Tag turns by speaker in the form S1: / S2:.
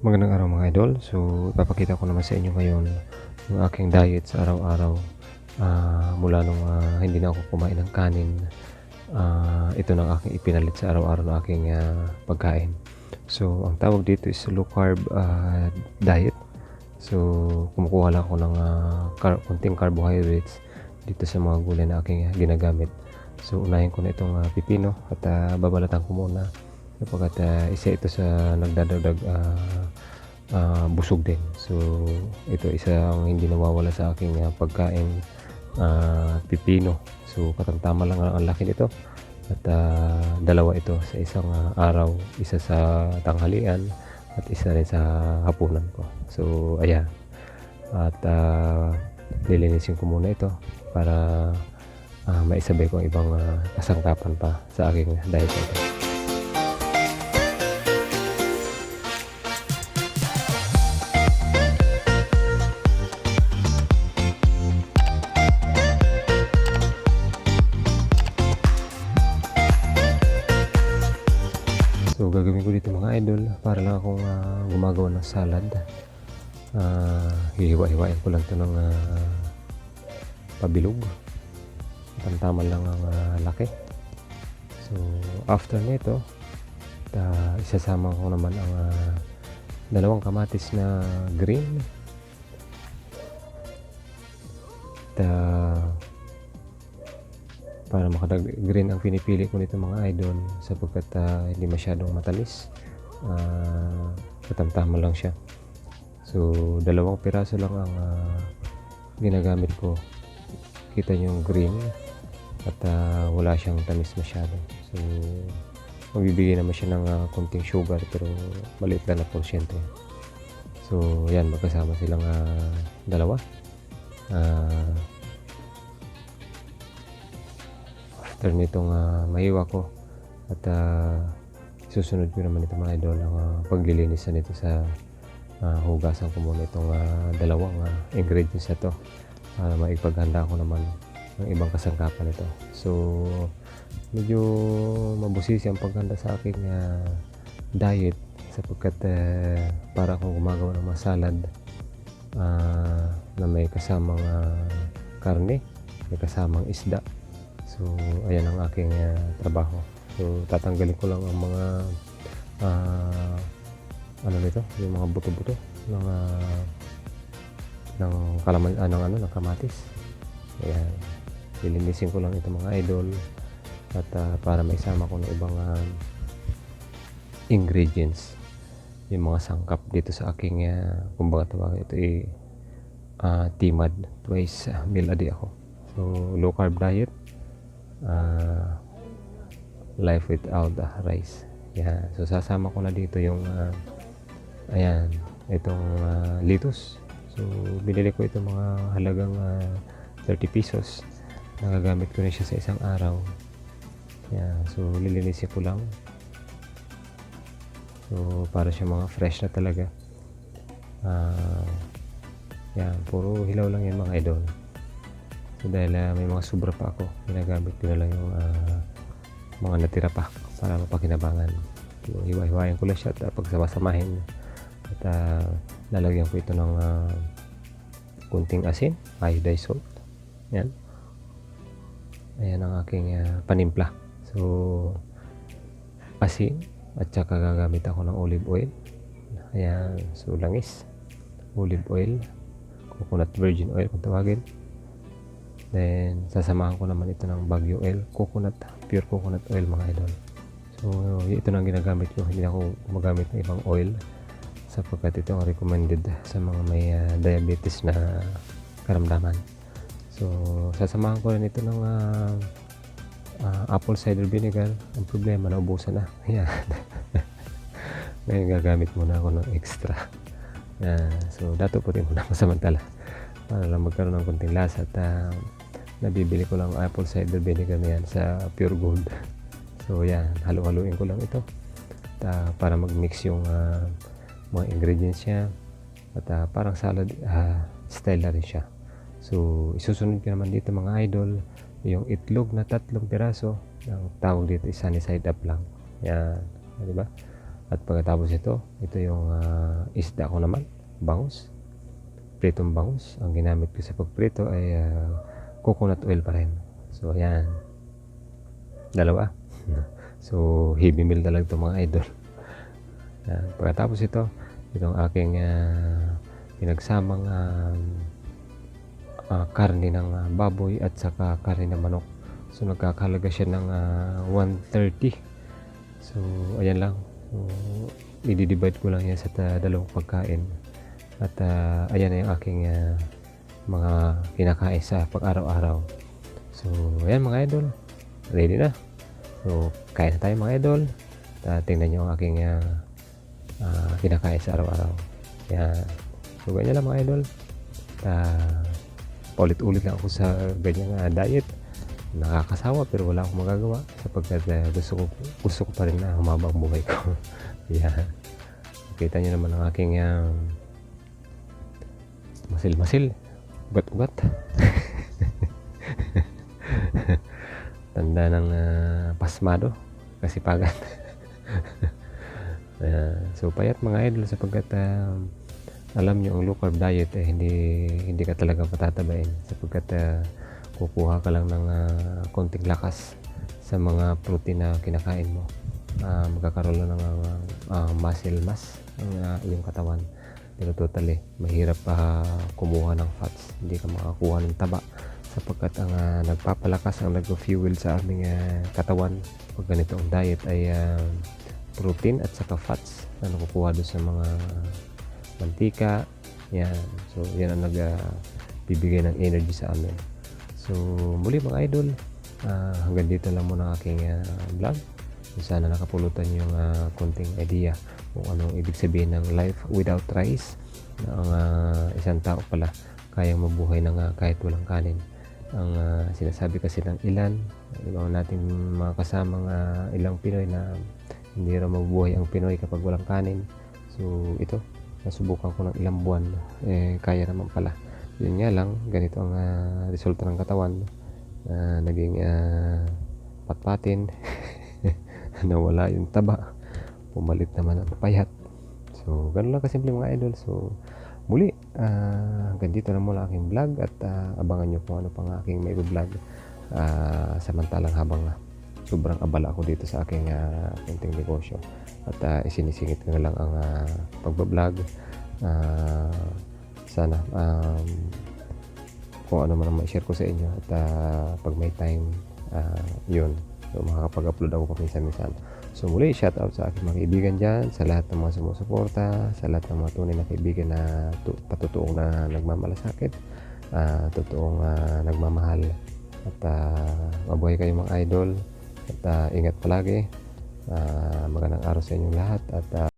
S1: Magandang araw mga idol. So, ipapakita ko naman sa inyo ngayon yung aking diet sa araw-araw. Ah, mula nung ah, hindi na ako kumain ng kanin, ah, ito na aking ipinalit sa araw-araw na aking ah, pagkain. So, ang tawag dito is low carb ah, diet. So, kumukuha lang ako ng ah, car- konting carbohydrates dito sa mga gulay na aking ginagamit. So, unahin ko na itong ah, pipino at ah, babalatan ko muna sapagkat ah, isa ito sa nagdadagdag ah, ah, busog din. So, ito isa ang hindi nawawala sa aking ah, pagkain ah, pipino. So, katamtama lang ang laki nito. At ah, dalawa ito sa isang ah, araw, isa sa tanghalian at isa rin sa hapunan ko. So, ayan. At ah, lilinisin ko muna ito para ah, maisabay ko ang ibang ah, kasangkapan pa sa aking diet ito. Idol para lang akong ah, gumagawa ng salad. Ah, hihiwa-hiwain ko lang to ng ah, pabilog. Tamtaman lang ang ah, laki. So after nito, ta isasama ko naman ang ah, dalawang kamatis na green. Ta para makadag green ang pinipili ko nito mga idol sapagkat ah, hindi masyadong matamis uh, katamtama lang siya. So dalawang piraso lang ang ah, ginagamit ko. Kita nyo yung green at ah, wala siyang tamis masyado. So magbibigay naman siya ng ah, konting sugar pero maliit lang na porsyento so yan magkasama silang ah, dalawa. Ah, after nitong ah, mahiwa ko at ah, susunod ko naman ito mga idol ang ah, paglilinisan nito sa ah, hugasan ko muna itong ah, dalawang ah, ingredients na to para maipaghanda ko naman ng ibang kasangkapan nito. So medyo mabusisi ang paghanda sa aking ah, diet sapagkat ah, para akong gumagawa ng mga salad ah, na may kasamang ah, karne may kasamang isda So, ayan ang aking ah, trabaho. So, tatanggalin ko lang ang mga ah, ano nito, yung mga buto-buto ng ah, ng kalaman ah, ng ano, ng kamatis. Ayan. Lilinisin ko lang ito mga idol at ah, para maisama ko ng ibang ah, ingredients yung mga sangkap dito sa aking uh, kumbaga tawag ito ay uh, timad twice uh, meal a day ako so low carb diet uh, life without uh, rice. Yan. So sasama ko na dito yung uh, ayan, itong uh, litos. So binili ko itong mga halagang uh, 30 pesos. Nagagamit ko na siya sa isang araw. Yan. So lilinisin ko lang. So para siya mga fresh na talaga. Uh, yan, puro hilaw lang yan mga idol. Dahil uh, may mga sobra pa ako, ginagamit ko na lang yung uh, mga natira pa para mapakinabangan. So, hiwa-hiwain ko lang siya at uh, pagsama-samahin. At uh, lalagyan ko ito ng uh, kunting asin, iodized salt. Yan. Ayan ang aking uh, panimpla. So, asin at saka gagamit ako ng olive oil. Ayan, so langis. Olive oil, coconut virgin oil kung tawagin. Then, sasamahan ko naman ito ng Baguio oil, coconut, pure coconut oil mga idol. So, ito na ang ginagamit ko. Hindi ako gumagamit ng ibang oil sapagkat ito ang recommended sa mga may uh, diabetes na karamdaman. So, sasamahan ko rin ito ng uh, uh, apple cider vinegar. Ang problema, naubusan na. Yan. Ngayon gagamit muna ako ng extra. Uh, so, dato po rin muna ako samantala para lang magkaroon ng konting lasa at uh, nabibili ko lang apple cider vinegar na yan sa pure gold. So yan halo-haluin ko lang ito. At, uh, para mag-mix yung uh, mga ingredients niya. At uh, parang salad uh, style na rin siya. So isusunod ko naman dito mga idol yung itlog na tatlong piraso. Ang tawag dito is sunny side up lang. Yan di ba? At pagkatapos ito, ito yung ah, isda ko naman, bangus. Pritong bangus. Ang ginamit ko sa pagprito ay ah, coconut oil pa rin. So, ayan. Dalawa. so, heavy meal talaga ito mga idol. Yan. Pagkatapos ito, itong aking ah, pinagsamang ah, ah, karne ng baboy at saka karne ng manok. So nagkakalaga siya ng ah, 130. So ayan lang. So i-divide ko lang yan sa dalawang pagkain. At ah, ayan na yung aking ah, mga kinakain sa pag-araw-araw. So ayan mga idol. Ready na. So kain na tayo mga idol. Uh, tingnan nyo ang aking ah, ah, kinakain sa araw-araw. Yan. So ganyan lang mga idol. Uh, paulit-ulit lang ako sa ganyang ah, diet. Nakakasawa pero wala akong magagawa sapagkat ah, gusto ko gusto ko pa rin na humaba ang buhay ko. Yan. Kita niyo naman ang aking um, masil-masil, ugat-ugat. Tanda ng ah, pasmado, kasipagan. Ayan. so payat mga idol sapagkat ah, alam nyo ang low carb diet eh, hindi hindi ka talaga patatabain sapagkat ah, kukuha ka lang ng ah, konting lakas sa mga protein na kinakain mo Ah, magkakaroon lang ng ah, ah, muscle mass ang ah, iyong katawan pero totally mahirap pa kumuha ng fats. Hindi ka makakuha ng taba sapagkat ang ah, nagpapalakas ang nag-fuel sa aming ah, katawan pag ganito ang diet ay ah, protein at saka fats na nakukuha doon sa mga mantika. Yan. So yan ang nagbibigay ng energy sa amin. So muli mga idol ah, hanggang dito lang muna aking ah, vlog sana nakapulutan yung ah, konting idea kung anong ibig sabihin ng life without rice na ang ah, isang tao pala kayang mabuhay ng ah, kahit walang kanin. Ang ah, sinasabi kasi ng ilan ibang natin mga kasamang ah, ilang Pinoy na hindi raw mabubuhay ang Pinoy kapag walang kanin. So ito nasubukan ko ng ilang buwan eh kaya naman pala. Yun nga lang ganito ang ah, resulta ng katawan Ah, naging ah, patpatin nawala yung taba. Pumalit naman ang payat. So ganun lang kasimple mga idol. So muli ah, hanggang dito na muna aking vlog at ah, abangan nyo kung ano pang aking may vlog. Ah, samantalang habang sobrang abala ako dito sa aking uh, kunting negosyo at uh, isinisingit ko na lang ang uh, pagbablog. Uh, sana um, kung ano man ang ma-share ko sa inyo at uh, pag may time uh, yun so makakapag-upload ako paminsan-minsan. So muli shout out sa aking mga kaibigan dyan sa lahat ng mga sumusuporta sa lahat ng mga tunay na kaibigan na tu- patutuong na nagmamalasakit uh, totoong uh, nagmamahal. At uh, mabuhay kayo mga idol. At uh, ingat palagi. Uh, magandang araw sa inyong lahat. At uh,